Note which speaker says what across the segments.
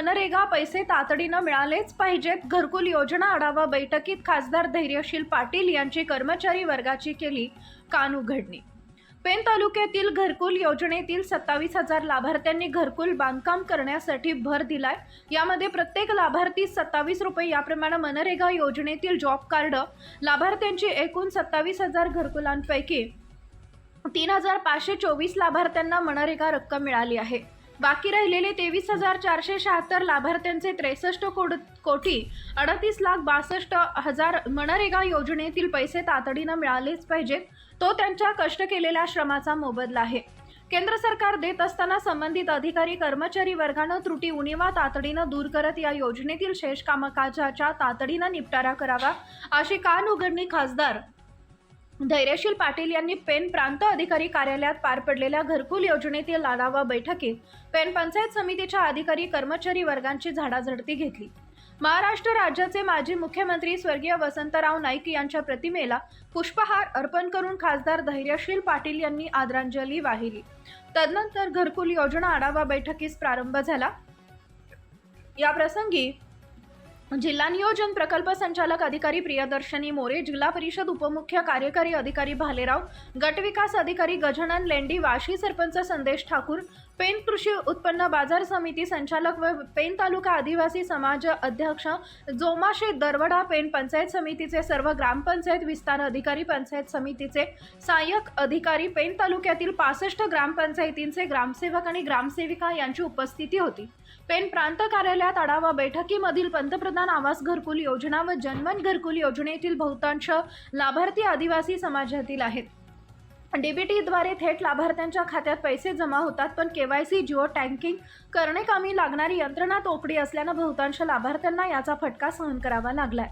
Speaker 1: मनरेगा पैसे तातडीनं मिळालेच पाहिजेत. घरकुल योजना आढावा बैठकीत खासदार धैर्यशील पाटील यांची कर्मचारी वर्गाची केली कान उघडणी. पेन तालुक्यातील घरकुल योजनेतील सत्तावीस हजार लाभार्थ्यांनी घरकुल बांधकाम करण्यासाठी भर दिलाय. यामध्ये प्रत्येक लाभार्थी सत्तावीस रुपये याप्रमाणे मनरेगा योजनेतील जॉब कार्ड लाभार्थ्यांची एकूण सत्तावीस हजार घरकुलांपैकी तीन हजार पाचशे चोवीस लाभार्थ्यांना मनरेगा रक्कम मिळाली आहे. बाकी राहिलेले तेवीस हजार चारशे शहात्तर लाभार्थ्यांचे त्रेसष्ट कोड कोटी अडतीस लाख बासष्ट हजार मनरेगा योजनेतील पैसे तातडीनं मिळालेच पाहिजेत. तो त्यांच्या कष्ट केलेल्या श्रमाचा मोबदला आहे. केंद्र सरकार देत असताना संबंधित अधिकारी कर्मचारी वर्गानं त्रुटी उणीवा तातडीनं दूर करत या योजनेतील शेष कामकाजाच्या तातडीनं निपटारा करावा अशी कान उघडणी खासदार धैर्यशील पाटील यांनी पेन प्रांत अधिकारी कार्यालयात पार पडलेल्या घरकुल योजनेतील आढावा बैठकीत पेन पंचायत समितीच्या अधिकारी कर्मचारी वर्गांची झाडाझडती घेतली. महाराष्ट्र राज्याचे माजी मुख्यमंत्री स्वर्गीय वसंतराव नाईक यांच्या प्रतिमेला पुष्पहार अर्पण करून खासदार धैर्यशील पाटील यांनी आदरांजली वाहिली. तदनंतर घरकुल योजना आढावा बैठकीस प्रारंभ झाला. या प्रसंगी जिल्हा नियोजन प्रकल्प संचालक अधिकारी प्रियदर्शनी मोरे जिल्हा परिषद उपमुख्य कार्यकारी अधिकारी भालेराव गटविकास अधिकारी गजानन लेंडी वाशी सरपंच संदेश ठाकूर पेन कृषी उत्पन्न बाजार समिती संचालक व पेन तालुका आदिवासी समाज अध्यक्ष जोमाशे दरवडा पेन पंचायत समितीचे सर्व ग्रामपंचायत विस्तार अधिकारी पंचायत समितीचे सहाय्यक अधिकारी पेन तालुक्यातील पासष्ट ग्रामपंचायतींचे ग्रामसेवक आणि ग्रामसेविका यांची उपस्थिती होती. पेन प्रांत कार्यालयात आढावा बैठकीमधील पंतप्रधान आवास घरकुल योजना व जनमन घरकुल योजनेतील बहुतांश लाभार्थी आदिवासी समाजातील आहेत. डीबीटीद्वारे थेट लाभार्थ्यांच्या खात्यात पैसे जमा होतात पण केवायसी जिओ टँकिंग करणे कामी लागणारी यंत्रणा तोपडी असल्यानं बहुतांश लाभार्थ्यांना याचा फटका सहन करावा लागलाय.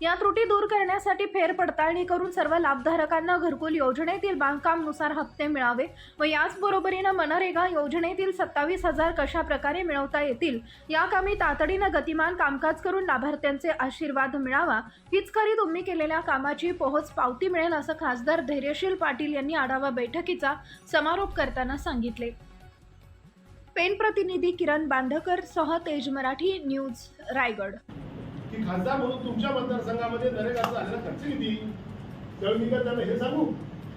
Speaker 1: या त्रुटी दूर करण्यासाठी फेरपडताळणी करून सर्व लाभधारकांना घरकुल योजनेतील बांधकामनुसार हप्ते मिळावे व याचबरोबरीनं मनरेगा योजनेतील सत्तावीस हजार कशा प्रकारे मिळवता येतील या कामी तातडीनं गतिमान कामकाज करून लाभार्थ्यांचे आशीर्वाद मिळावा हीच खरी तुम्ही केलेल्या कामाची पोहोच पावती मिळेल असं खासदार धैर्यशील पाटील यांनी आढावा बैठकीचा समारोप करताना सांगितले. पेन प्रतिनिधी किरण बांधकर सह तेज मराठी न्यूज रायगड.
Speaker 2: की खासदार म्हणून तुमच्या मतदारसंघामध्ये नरेगाचा झालेला खर्च किती त्यावेळी मी काय त्यांना हे सांगू?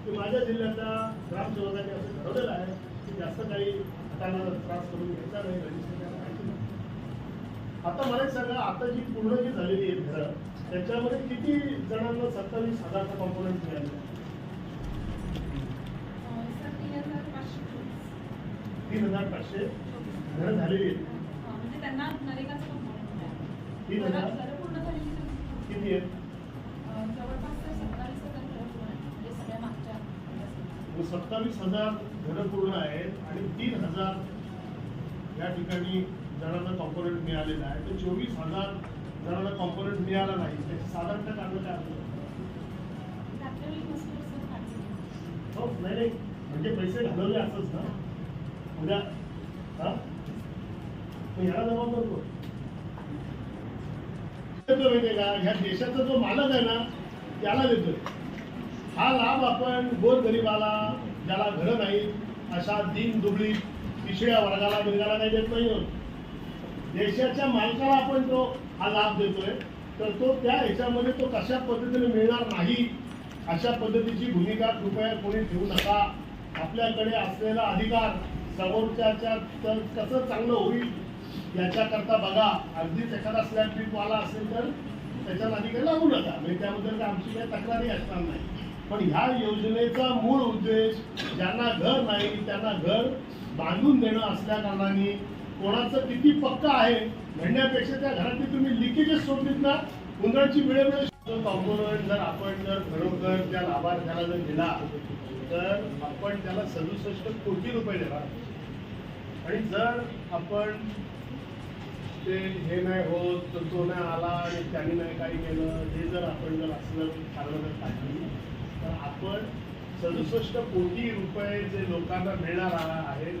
Speaker 2: की माझ्या जिल्ह्यातल्या ग्रामसेवकांनी असं ठरवलेलं आहे की जास्त काही हाताला त्रास करून घ्यायचा नाही रजिस्टर आता मला एक सांगा आता जी पूर्ण जी झालेली आहे घरं त्याच्यामध्ये किती जणांना सत्तावीस हजारचा कॉम्पोनंट मिळाले? तीन हजार पाचशे घरं झालेली आहेत
Speaker 3: म्हणजे त्यांना नरेगाचं component आहे.
Speaker 2: तीन हजार
Speaker 3: घरं- घरं पूर्ण झालेली नाही.
Speaker 2: किती आहेत
Speaker 3: अं, जवळपास ते सत्तावीस हजार घरं पूर्ण आहेत. म्हणजे सगळ्या मागच्या ह्याच्यात.
Speaker 2: मग सत्तावीस हजार घरं पूर्ण आहेत आणि तीन हजार या ठिकाणी जणांना कॉम्पोनंट मिळालेला आहे तर चोवीस हजार जणांना कॉम्पोनंट मिळाला नाही त्याची साधारणतः कारण काय असतं. हो नाही नाही म्हणजे पैसे घालवले असंच ना उद्या. हा? मग याला जबाबदार कोण देतो माहितीये का ह्या देशाचा जो मालक आहे ना त्याला देतोय हा लाभ आपण गोर गरीबाला ज्याला घरं नाही अशा दीन दुबळी पिशव्या वर्गाला बिरगाला काही देत नाही देशाच्या मालकाला आपण तो हा लाभ देतोय तर तो त्या ह्याच्यामध्ये तो कशा पद्धतीने मिळणार नाही अशा पद्धतीची भूमिका कृपया कोणी ठेवू नका. आपल्याकडे असलेला अधिकार समोरच्याच्या तर कसं चांगलं होईल याच्याकरता बघा. अगदीच एखादा स्लॅब आला असेल तर त्याच्या अधिकारी लागू नका. म्हणजे त्याबद्दल आमची काही तक्रारी असणार नाही. पण ह्या योजनेचा मूळ उद्देश ज्यांना घर नाही त्यांना घर बांधून देणं असल्या कारणाने कोणाचं किती पक्का आहे म्हणण्यापेक्षा त्या घरातली तुम्ही लिकेजेस सोडलीत ना उंदराची वेळेवेळी कॉम्पोनंट जर आपण जर खरोखर त्या लाभार्थ्याला जर दिला तर आपण त्याला सदुसष्ट कोटी रुपये देणार. आणि जर आपण ते हे नाही होत तर तो नाही आला आणि त्यांनी नाही काही केलं हे जर आपण जर असलं कारण जर टाकली तर आपण सदुसष्ट कोटी रुपये जे लोकांना मिळणार आहेत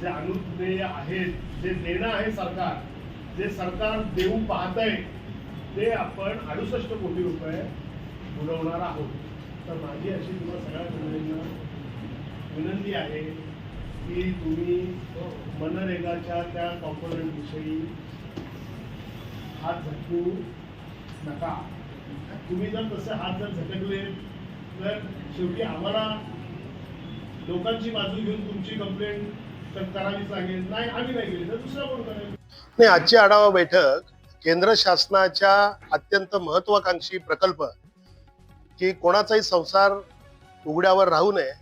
Speaker 2: जे अनुज्ञेय आहेत जे देणं आहे सरकार जे सरकार देऊ पाहतंय ते आपण अडुसष्ट कोटी रुपये बुडवणार आहोत. तर माझी अशी तुम्हाला सगळ्या मंडळींना विनंती आहे की
Speaker 4: तुम्ही मनरेगाच्या त्या कॉम्पोनंट विषयी हात झटकू नका. तुम्ही जर तसे हात जर झटकले तर शेवटी आम्हाला लोकांची बाजू घेऊन तुमची कंप्लेंट करावीच लागेल. नाही आम्ही नाही केली तर दुसरा कोण करेल?
Speaker 2: नाही आजची आढावा बैठक केंद्र शासनाच्या अत्यंत महत्वाकांक्षी प्रकल्प की कोणाचाही संसार उघड्यावर राहू नये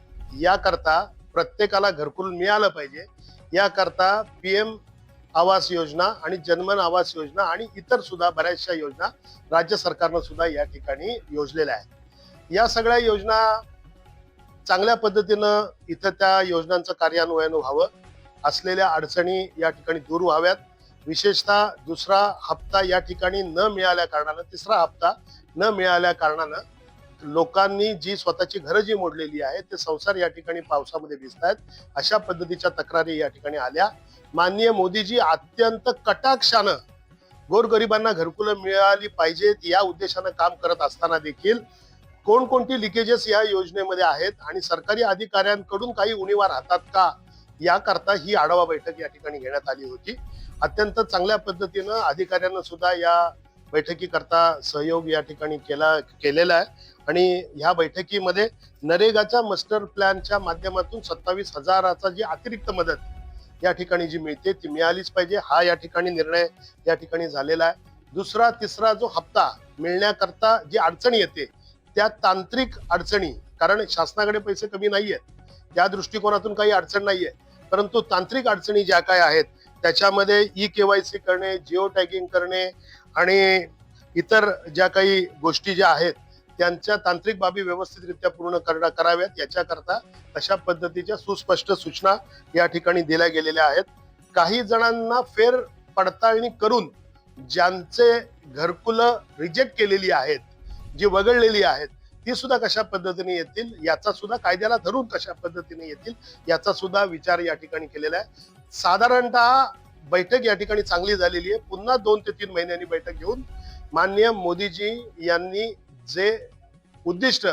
Speaker 2: याकरता प्रत्येकाला घरकुल मिळालं पाहिजे. याकरता पी एम आवास योजना आणि जनमन आवास योजना आणि इतर सुद्धा बऱ्याचशा योजना राज्य सरकारनं सुद्धा या ठिकाणी योजलेल्या आहेत. या सगळ्या योजना चांगल्या पद्धतीनं इथं त्या योजनांचं कार्यान्वयन व्हावं. असलेल्या अडचणी या ठिकाणी दूर व्हाव्यात. विशेषतः दुसरा हप्ता या ठिकाणी न मिळाल्या कारणानं तिसरा हप्ता न मिळाल्या कारणानं लोकांनी जी स्वतःची घरं जी मोडलेली आहेत ते संसार या ठिकाणी पावसामध्ये भिजत आहेत. अशा पद्धतीच्या तक्रारी या ठिकाणी आल्या. माननीय मोदीजी अत्यंत कटाक्षानं गोरगरिबांना घरकुलं मिळाली पाहिजेत या उद्देशानं काम करत असताना देखील कोणकोणती लिकेजेस या योजनेमध्ये आहेत आणि सरकारी अधिकाऱ्यांकडून काही उणीवा राहतात का? याकरता ही आढावा बैठक या ठिकाणी घेण्यात आली होती. अत्यंत चांगल्या पद्धतीनं अधिकाऱ्यांना सुद्धा या बैठकीकरता सहयोग या ठिकाणी केला केलेला आहे. आणि ह्या बैठकीमध्ये नरेगाच्या मास्टर प्लॅनच्या माध्यमातून सत्तावीस हजाराचा जी अतिरिक्त मदत या ठिकाणी जी मिळते ती मिळालीच पाहिजे. हा या ठिकाणी निर्णय या ठिकाणी झालेला आहे. दुसरा तिसरा जो हप्ता मिळण्याकरता जी अडचण येते त्या तांत्रिक अडचणी कारण शासनाकडे पैसे कमी नाही आहेत त्या दृष्टिकोनातून काही अडचण नाही आहे परंतु तांत्रिक अडचणी ज्या काय आहेत त्याच्यामध्ये ई केवायसी करणे जिओ टॅगिंग करणे आणि इतर ज्या काही गोष्टी ज्या आहेत त्यांच्या तांत्रिक बाबी व्यवस्थितरित्या पूर्ण करणं कराव्यात. याच्याकरता अशा पद्धतीच्या सुस्पष्ट सूचना या ठिकाणी दिल्या गेलेल्या आहेत. काही जणांना फेर पडताळणी करून ज्यांचे घरकुलं रिजेक्ट केलेली आहेत जी वगळलेली आहेत ती सुद्धा कशा पद्धतीने येतील? याचा सुद्धा कायद्याला धरून कशा पद्धतीने येतील? याचा सुद्धा विचार या ठिकाणी केलेला आहे. साधारणतः बैठक या ठिकाणी चांगली झालेली आहे. पुन्हा दोन ते तीन महिन्यांनी बैठक घेऊन माननीय मोदीजी यांनी जे उद्दिष्ट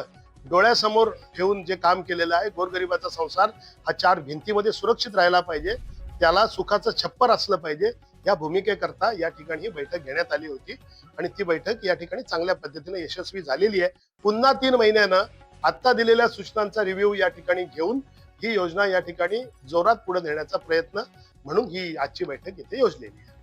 Speaker 2: डोळ्यासमोर ठेवून जे काम केलेलं आहे गोरगरिबाचा संसार हा चार भिंतीमध्ये सुरक्षित राहिला पाहिजे. त्याला सुखाचं छप्पर असलं पाहिजे. या भूमिकेकरता या ठिकाणी ही बैठक घेण्यात आली होती. आणि ती बैठक या ठिकाणी चांगल्या पद्धतीने यशस्वी झालेली आहे. पुन्हा तीन महिन्यानं आत्ता दिलेल्या सूचनांचा रिव्ह्यू या ठिकाणी घेऊन ही योजना या ठिकाणी जोरात पुढे नेण्याचा प्रयत्न म्हणून ही आजची बैठक इथे योजलेली आहे.